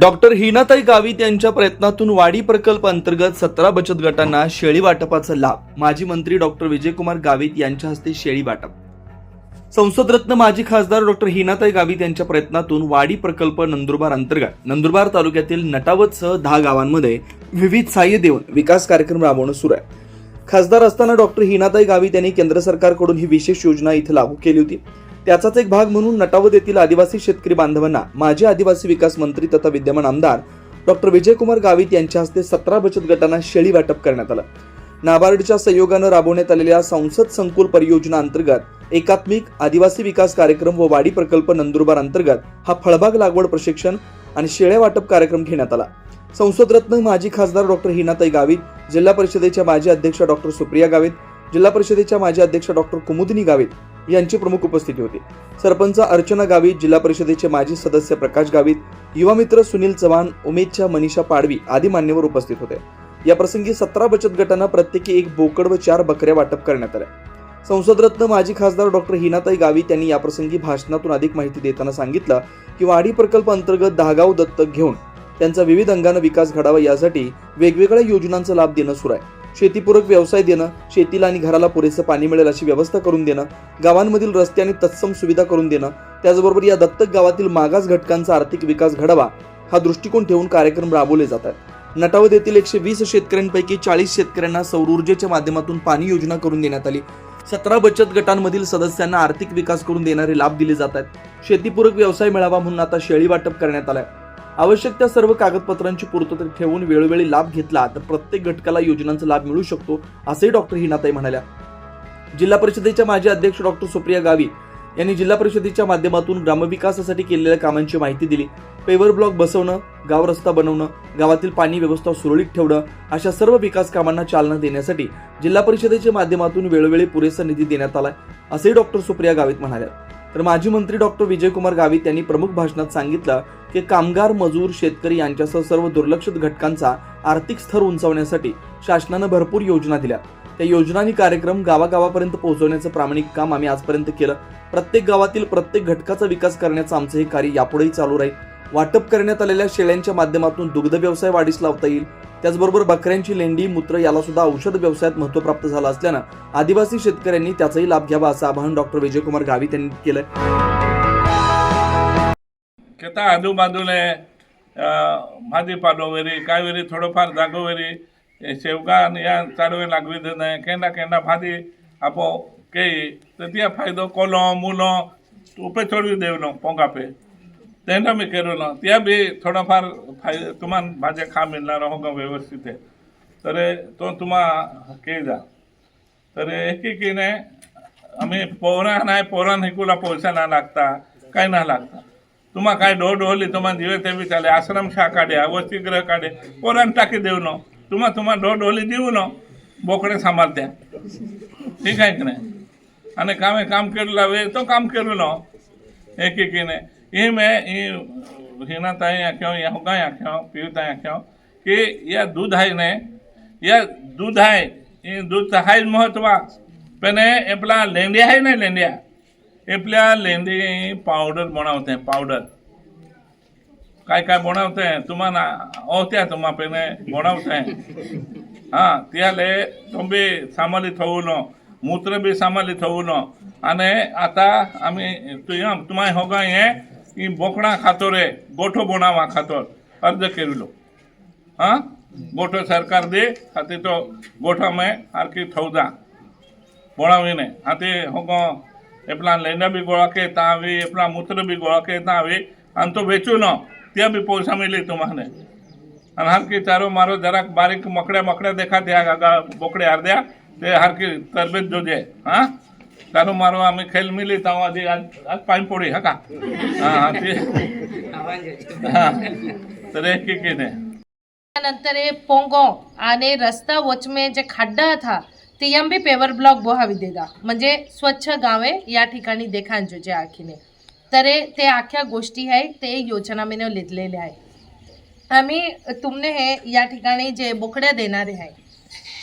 Doctor Hinatai Gavit यांच्या प्रयत्नातून वाडी प्रकल्प अंतर्गत सतरा बचत गटांना शेळी वाटपाचा लाभ. माजी मंत्री डॉक्टर विजयकुमार गावित यांच्या हस्ते शेळी वाटप. संसदरत्न माजी खासदार डॉक्टर हिनाताई गावित यांच्या प्रयत्नातून वाडी प्रकल्प नंदुरबार अंतर्गत नंदुरबार तालुक्यातील नटावतसह दहा गावांमध्ये विविध सहाय्य देऊन विकास कार्यक्रम राबवणं सुरू आहे. खासदार असताना डॉक्टर हिनाताई गावित यांनी केंद्र सरकारकडून ही विशेष योजना इथं लागू केली होती. त्याचाच एक भाग म्हणून नटाव येथील आदिवासी शेतकरी बांधवांना माजी आदिवासी विकास मंत्री तथा विद्यमान आमदार डॉक्टर विजयकुमार गावित यांच्या हस्ते सतरा बचत गटांना शेळी वाटप करण्यात आलं. नाबार्डच्या सहयोगानं राबवण्यात आलेल्या संसद संकुल परियोजना अंतर्गत एकात्मिक आदिवासी विकास कार्यक्रम व वाडी प्रकल्प नंदुरबार अंतर्गत हा फळबाग लागवड प्रशिक्षण आणि शेळ्या वाटप कार्यक्रम घेण्यात आला. संसदरत्न माजी खासदार डॉक्टर हिनाताई गावित जिल्हा परिषदेच्या माजी अध्यक्ष डॉक्टर सुप्रिया गावित जिल्हा परिषदेच्या माजी अध्यक्ष डॉक्टर कुमुदिनी गावित यांची प्रमुख उपस्थिती होती. सरपंच अर्चना गावित जिल्हा परिषदेचे माजी सदस्य प्रकाश गावित युवा मित्र सुनील चव्हाण उमेदच्या मनीषा पाडवी आदी मान्यवर उपस्थित होते. या प्रसंगी सतरा बचत गटांना प्रत्येकी एक बोकड व चार बकऱ्या वाटप करण्यात आल्या. संसदरत्न माजी खासदार डॉक्टर हिनाताई गावित यांनी याप्रसंगी भाषणातून अधिक माहिती देताना सांगितलं की वाढी प्रकल्प अंतर्गत दहागाव दत्तक घेऊन त्यांचा विविध अंगानं विकास घडावा यासाठी वेगवेगळ्या योजनांचा लाभ देणं सुरू आहे. शेतीपूरक व्यवसाय देणं शेतीला आणि घराला पुरेसं पाणी मिळेल अशी व्यवस्था करून देणं गावांमधील रस्ते आणि तत्सम सुविधा करून देणं त्याचबरोबर या दत्तक गावातील मागास घटकांचा आर्थिक विकास घडावा हा दृष्टिकोन ठेवून कार्यक्रम राबवले जात आहेत. नटावद येथील एकशे वीस शेतकऱ्यांपैकी चाळीस शेतकऱ्यांना सौर ऊर्जेच्या माध्यमातून पाणी योजना करून देण्यात आली. सतरा बचत गटांमधील सदस्यांना आर्थिक विकास करून देणारे लाभ दिले जात आहेत. शेतीपूरक व्यवसाय मिळावा म्हणून आता शेळी वाटप करण्यात आलाय. आवश्यक त्या सर्व कागदपत्रांची पूर्तता ठेवून वेळोवेळी लाभ घेतला तर प्रत्येक घटकाला योजनांचा लाभ मिळू शकतो असंही डॉक्टर हिनाताई म्हणाल्या. जिल्हा परिषदेच्या माजी अध्यक्ष डॉक्टर सुप्रिया गावी यांनी जिल्हा परिषदेच्या माध्यमातून ग्रामविकासासाठी केलेल्या कामांची माहिती दिली. पेवर ब्लॉक बसवणं गाव रस्ता बनवणं गावातील पाणी व्यवस्था सुरळीत ठेवणं अशा सर्व विकास कामांना चालना देण्यासाठी जिल्हा परिषदेच्या माध्यमातून वेळोवेळी पुरेसा निधी देण्यात आलाय असंही डॉक्टर सुप्रिया गावित म्हणाल्या. तर माजी मंत्री डॉक्टर विजयकुमार गावित यांनी प्रमुख भाषणात सांगितलं की कामगार मजूर शेतकरी यांच्यासह सर्व दुर्लक्षित घटकांचा आर्थिक स्तर उंचावण्यासाठी शासनानं भरपूर योजना दिल्या. त्या योजना आणि कार्यक्रम गावागावापर्यंत पोहोचवण्याचं प्रामाणिक काम आम्ही आजपर्यंत केलं. प्रत्येक गावातील प्रत्येक घटकाचा विकास करण्याचं आमचं हे कार्य यापुढेही चालू राहील. वाटप करण्यात आलेल्या शेळ्यांच्या माध्यमातून दुग्ध व्यवसाय वाढीस लावता येईल. त्याचबरोबर बकऱ्यांची लेंडी मूत्र याला सुद्धा औषध व्यवसायात महत्त्व प्राप्त झालं असल्यानं आदिवासी शेतकऱ्यांनी त्याचाही लाभ घ्यावा असं आवाहन डॉक्टर विजयकुमार गावित यांनी केलं किंवा आजूबाजूला भाजीपालो वरी काय वरी थोडंफार जागोवरी शेवगा आणि या चाडवे लागवी दिना केन्ना केन्ना भाजी आपो केळी तर त्या फायदो कोलो मुलो उपे चोडवी देवलो पोंगापे तेन्ना मी केलेलो त्या बी थोडोफार फायदो तुमान भाज्या खा मिळणार हो का व्यवस्थित आहे तर तो तुम्हा केळी जा तर एकी आम्ही पोरां नाही पोरान हिकूला पैसा ना लागता काय ना लागता तुम्हा काय डो डोहली तुम्हाला दिवे ते बी चाले आश्रमशाळा काढ्या वसतिगृह काढे पोरान टाकी देऊ न तुम्हा तुम्हा डो डोहली देऊ न बोकडे सांभाळत्या ठीक आहे की नाही અને કામે કામ કરેલા વે તો કામ કર્યું ન એકેકીને એ મેં એ હિનાતાએ આખ્યો યા હુકાએ આખ્યો પીયુતાએ આખ્યો કે યા દૂધ હાય ને યા દૂધ હાય એ દૂધ તો હાય જ મહત્વ પણ એ પેલા લેંડિયા હાય ને લેંડિયા आपल्या पावडर बनवते पावडर काय काय बनवते तुम्हाला ओत्या तुम्हा पेने बनवते હા. ત્યારે ટોંબે સામાલી થવું નો, મૂત્ર બી સામાલી થવું નો. અને આતા અમે તુમ તુમાય હોગા એ એ બોકડા ખાતોરે ગોઠો બનાવવા ખાતોર અર્ધ કેરેલો હા? ગોઠો સરકાર દે, હાથી તો ગોઠામાં આરકી થવજા બોળાવીને હાથી હોગો એપલા લેંડા બી ગોળાકે તા આવી એપલા મૂત્ર બી ગોળાકે તા આવી આમ તો વેચું ન ત્યાં બી પૈસા મિલી तुम्हाला અને હારકી તારો મારો જરાક બારીક મકડ્યા મકડ્યા દેખાતી આગા બોકડે હારદ્યા તે હારકી તરબેજ જોજે હા તારો મારો અમે ખેલ મિલી તો આજે આજ આજ પાણી પોડી હકા હા હા તે હા तर एक एक ने त्यानंतर हे पोंगो आणि रस्ता वचमे जे खड्डा था बी पेवर ब्लॉक बोहावी देगा म्हणजे स्वच्छ गावे या ठिकाणी देखांजो जे आखीने. तर ते आख्या गोष्टी आहे ते योजना मी लिहिलेले आहे. आम्ही तुमने हे या ठिकाणी जे बोकड्या देणारे आहे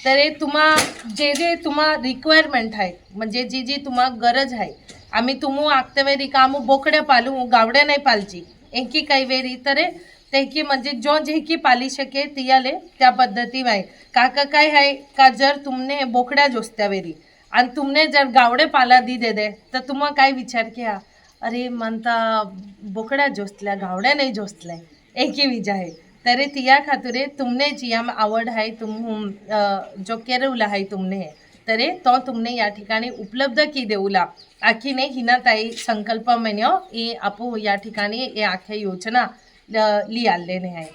तर तुम्हा जे जे तुम्हा रिक्वायरमेंट आहे म्हणजे जी जी तुम्हा गरज आहे आम्ही तुमू आखते वेरी कामू बोकड्या पालू गावड्या नाही पालची एकी काही वेरी तर ते की म्हणजे जो जे की पाली शके तियाले त्या पद्धती आहे काका काय आहे? का जर तुमने बोकड्या जोसत्या वेरी आणि तुमने जर गावडे पाला दी दे दे तर तुम्हा काय विचार किया? अरे म्हणता बोकड्या जोसल्या गावड्या नाही जोसल्या एकी विजा आहे. तरी तिया खातुरे तुमने जिया आवड आहे तुम जो केरवला आहे तुमने. तरी तो तुमने या ठिकाणी उपलब्ध की देऊला. आखीने हिना ताई संकल्प मेन्यो ई आपू या ठिकाणी ए आख्या योजना. लिया लेने हैं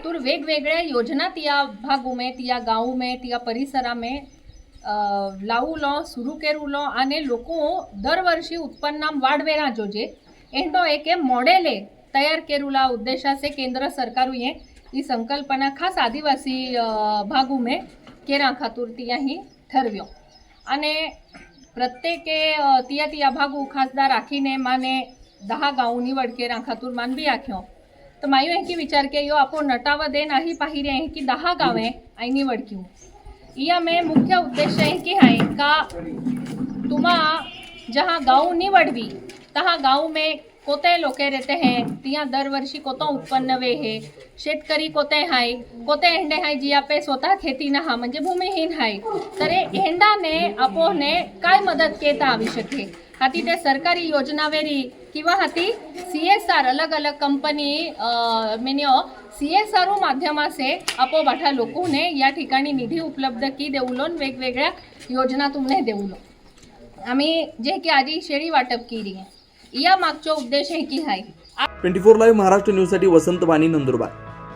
તુર वेगवेगळ्या યોજના તિયા भागू में તિયા गाऊ में त्या પરિસરા में લાવું લો સુરુ કરવું લો અને લોકો દર વર્ષે ઉત્પન્નના વાડવેરા જોજે. એનો એક મોડેલે તૈયાર કરેલા ઉદ્દેશાશે કેન્દ્ર સરકાર ઉયે એ સંકલ્પના ખાસ આદિવાસી ભાગુ મેં કેરા ખાતુરથી હી ઠરવ્યો. અને પ્રત્યેકે ત્યાં તિયા ભાગુ ખાસદાર રાખીને માને દહા ગાઉની વડકે ખાતુર માન બી આખ્યો. तो तर मायो हे विचार के यो आपो नटावा दे नाही पाहिरे आहे की दहा गावे आई निवड क्यू या में मुख्य उद्देश्य है कि है का तुम्हा जहाँ गाँव निवडवी तहा गाँव में कोते लोके रहते हैं तिया दरवर्षी कोतो उत्पन्न वे है शेतकरी कोते हाय कोते हेंडे हाय जी आपे स्वतः खेती ना हा म्हणजे भूमिहीन हाय. तर हे हेंडाने आपोने काय मदत केता आवी शके हाती ते सरकारी योजना वेरी किंवा हाती सी एस आर अलग अलग कंपनी मेन्यो सी एस आर माध्यमासे आपो लोकोने या ठिकाणी निधी उपलब्ध की देऊलोन वेगवेगळ्या योजना तुमने देऊलो आम्ही जे की आधी शेळी वाटप केली आहे. या मागचो उद्देश हे की hi twenty four live Maharashtra न्यूजसाठी वसंत वाणी नंदुरबार.